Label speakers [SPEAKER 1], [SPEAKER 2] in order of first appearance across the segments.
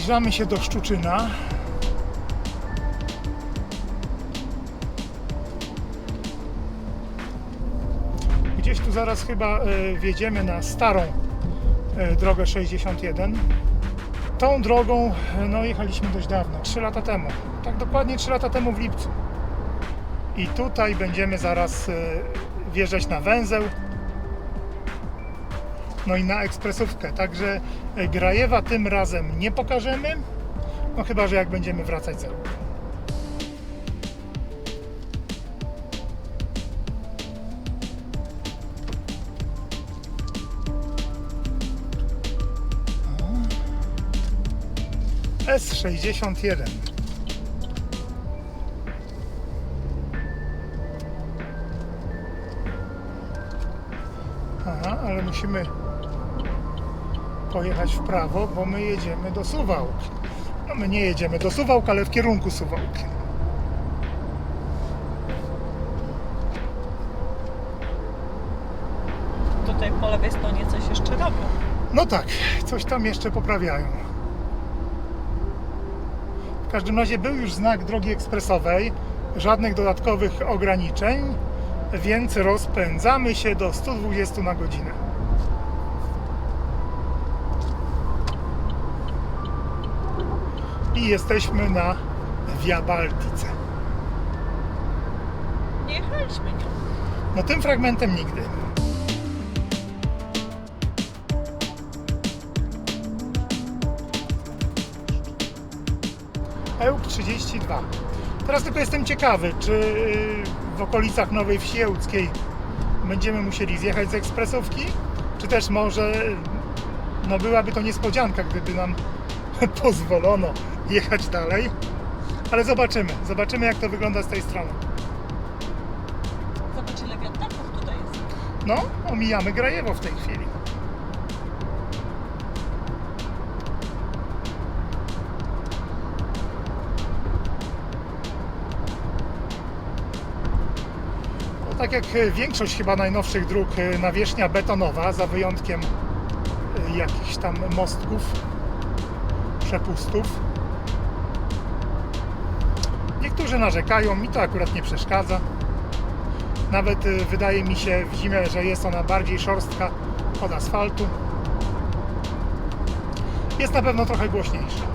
[SPEAKER 1] Zbliżamy się do Szczuczyna. Gdzieś tu zaraz chyba e, wjedziemy na starą e, drogę 61. Tą drogą e, no, jechaliśmy dość dawno, 3 lata temu. Tak dokładnie 3 lata temu w lipcu. I tutaj będziemy zaraz wjeżdżać na węzeł. No i na ekspresówkę. Także e, Grajewa tym razem nie pokażemy. No chyba, że jak będziemy wracać z Europy. S61. Aha, ale musimy pojechać w prawo, bo my jedziemy do Suwałk. No my nie jedziemy do Suwałk, ale w kierunku Suwałk.
[SPEAKER 2] Tutaj po lewej stronie coś jeszcze robią.
[SPEAKER 1] No tak, coś tam jeszcze poprawiają. W każdym razie był już znak drogi ekspresowej, żadnych dodatkowych ograniczeń, więc rozpędzamy się do 120 na godzinę. I jesteśmy na Via Baltice.
[SPEAKER 2] Nie jechaliśmy nią.
[SPEAKER 1] No tym fragmentem nigdy. Ełk 32. Teraz tylko jestem ciekawy, czy y, w okolicach Nowej Wsi Ełckiej będziemy musieli zjechać z ekspresówki, czy też może no byłaby to niespodzianka, gdyby nam pozwolono jechać dalej. Ale zobaczymy, zobaczymy jak to wygląda z tej strony.
[SPEAKER 2] Zobacz ile wiatraków tutaj jest.
[SPEAKER 1] No, omijamy Grajewo w tej chwili. No, tak jak e, większość chyba najnowszych dróg, e, nawierzchnia betonowa, za wyjątkiem e, jakichś tam mostków, przepustów. Niektórzy narzekają, mi to akurat nie przeszkadza. Nawet y, wydaje mi się w zimę, że jest ona bardziej szorstka od asfaltu. Jest na pewno trochę głośniejsza.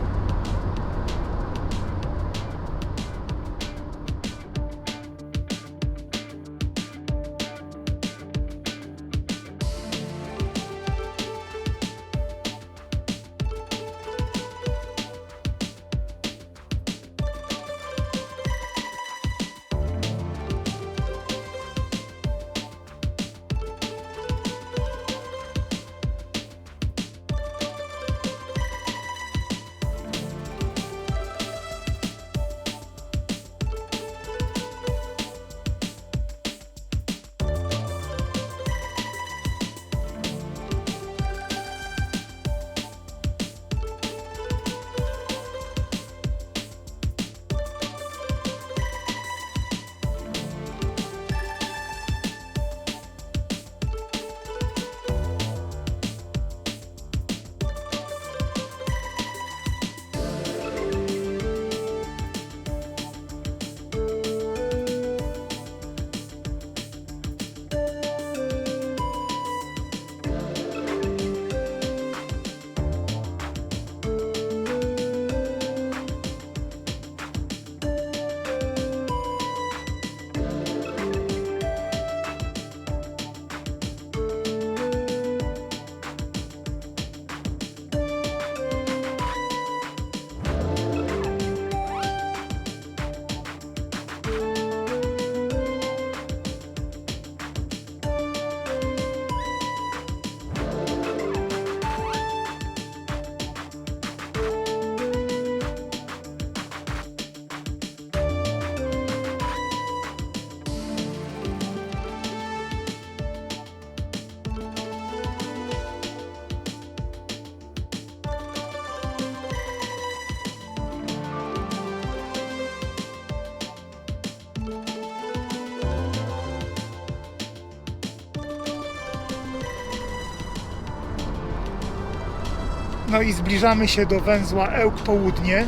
[SPEAKER 1] No i zbliżamy się do węzła Ełk Południe.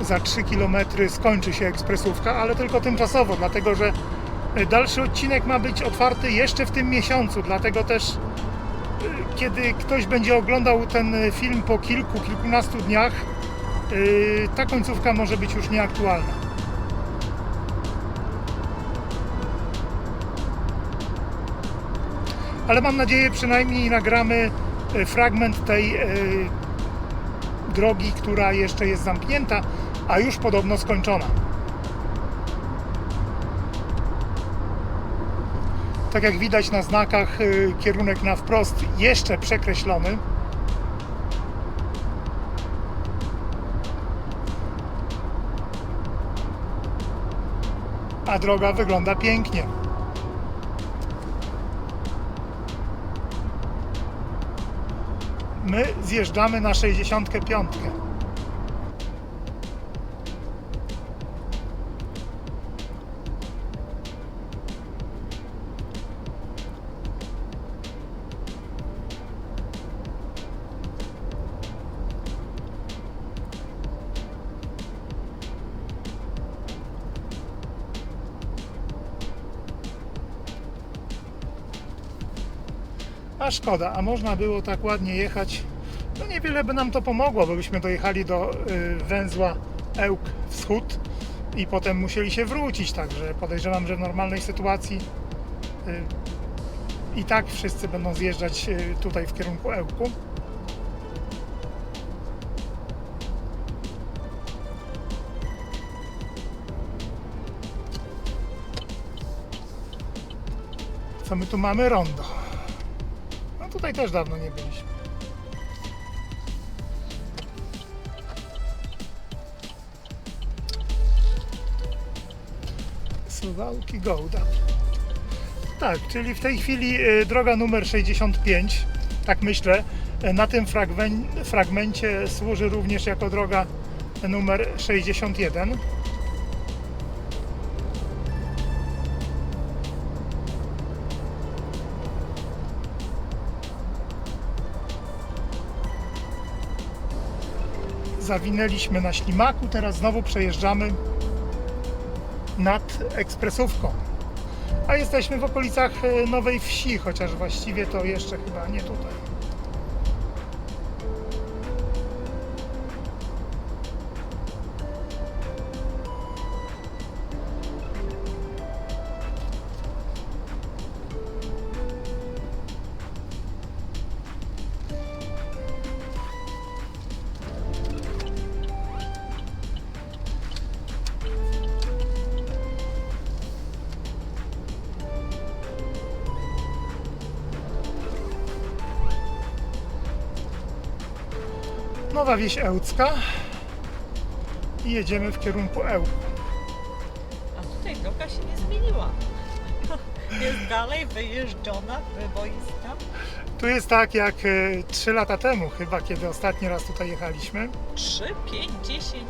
[SPEAKER 1] Za 3 km skończy się ekspresówka, ale tylko tymczasowo, dlatego że dalszy odcinek ma być otwarty jeszcze w tym miesiącu. Dlatego też, y, kiedy ktoś będzie oglądał ten film po kilku, kilkunastu dniach, ta końcówka może być już nieaktualna. Ale mam nadzieję, przynajmniej nagramy fragment tej y, drogi, która jeszcze jest zamknięta, a już podobno skończona. Tak jak widać na znakach, y, kierunek na wprost jeszcze przekreślony. A droga wygląda pięknie. My zjeżdżamy na 65. A szkoda, a można było tak ładnie jechać. No niewiele by nam to pomogło, bo byśmy dojechali do y, węzła Ełk Wschód i potem musieli się wrócić, także podejrzewam, że w normalnej sytuacji y, i tak wszyscy będą zjeżdżać y, tutaj w kierunku Ełku. Co my tu mamy? Rondo. Tutaj też dawno nie byliśmy. Suwałki Gołda. Tak, czyli w tej chwili y, droga numer 65, tak myślę, y, na tym fragmencie służy również jako droga numer 61. zawinęliśmy na ślimaku, teraz znowu przejeżdżamy nad ekspresówką. A jesteśmy w okolicach e, Nowej Wsi, chociaż właściwie to jeszcze chyba nie tutaj. Nowa Wieś Ełcka i jedziemy w kierunku Ełku.
[SPEAKER 2] A tutaj droga się nie zmieniła. Jest dalej wyjeżdżona, wyboista.
[SPEAKER 1] Tu jest tak jak 3 lata temu chyba, kiedy ostatni raz tutaj jechaliśmy.
[SPEAKER 2] 3, 5, 10.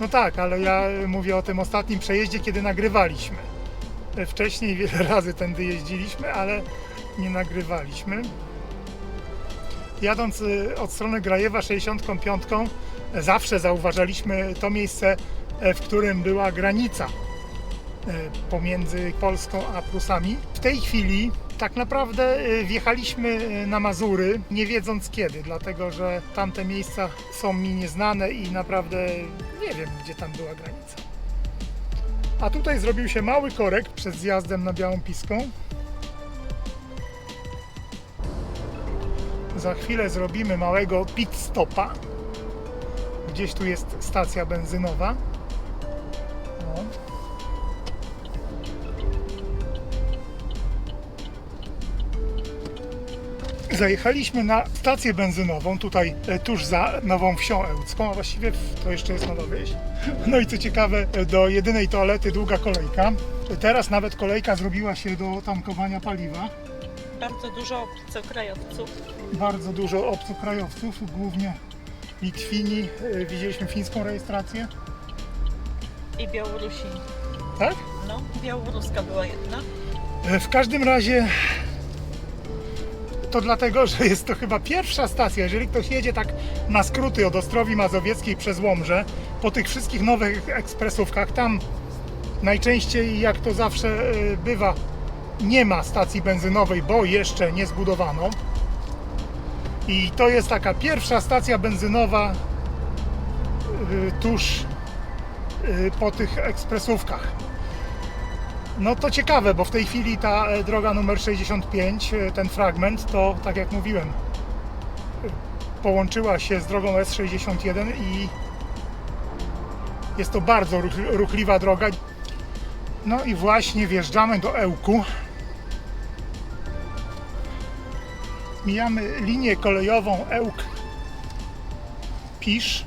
[SPEAKER 1] No tak, ale ja mówię o tym ostatnim przejeździe, kiedy nagrywaliśmy. Wcześniej wiele razy tędy jeździliśmy, ale nie nagrywaliśmy. Jadąc y, od strony Grajewa 65, e, zawsze zauważaliśmy to miejsce, e, w którym była granica e, pomiędzy Polską a Prusami. W tej chwili tak naprawdę wjechaliśmy na Mazury, nie wiedząc kiedy, dlatego że tamte miejsca są mi nieznane i naprawdę nie wiem, gdzie tam była granica. A tutaj zrobił się mały korek przed zjazdem na Białą Piską. Za chwilę zrobimy małego pit stopa. Gdzieś tu jest stacja benzynowa. O. Zajechaliśmy na stację benzynową, tutaj e, tuż za Nową Wsią Ełcką, a właściwie to jeszcze jest Nowa Wieś. No i co ciekawe, e, do jedynej toalety długa kolejka. Teraz nawet kolejka zrobiła się do tankowania paliwa.
[SPEAKER 2] Bardzo dużo obcokrajowców.
[SPEAKER 1] Bardzo dużo obcokrajowców, głównie Litwini. E, Widzieliśmy fińską rejestrację,
[SPEAKER 2] I Białorusini.
[SPEAKER 1] tak?
[SPEAKER 2] No, białoruska była jedna.
[SPEAKER 1] E, W każdym razie to dlatego, że jest to chyba pierwsza stacja, jeżeli ktoś jedzie tak na skróty od Ostrowi Mazowieckiej przez Łomżę, po tych wszystkich nowych ekspresówkach, tam najczęściej, jak to zawsze y, bywa, nie ma stacji benzynowej, bo jeszcze nie zbudowano. I to jest taka pierwsza stacja benzynowa y, tuż y, po tych ekspresówkach. No to ciekawe, bo w tej chwili ta e, droga numer 65, e, ten fragment, to tak jak mówiłem, e, połączyła się z drogą S61 i jest to bardzo ruch- ruchliwa droga. No i właśnie wjeżdżamy do Ełku. Mijamy linię kolejową Ełk Pisz.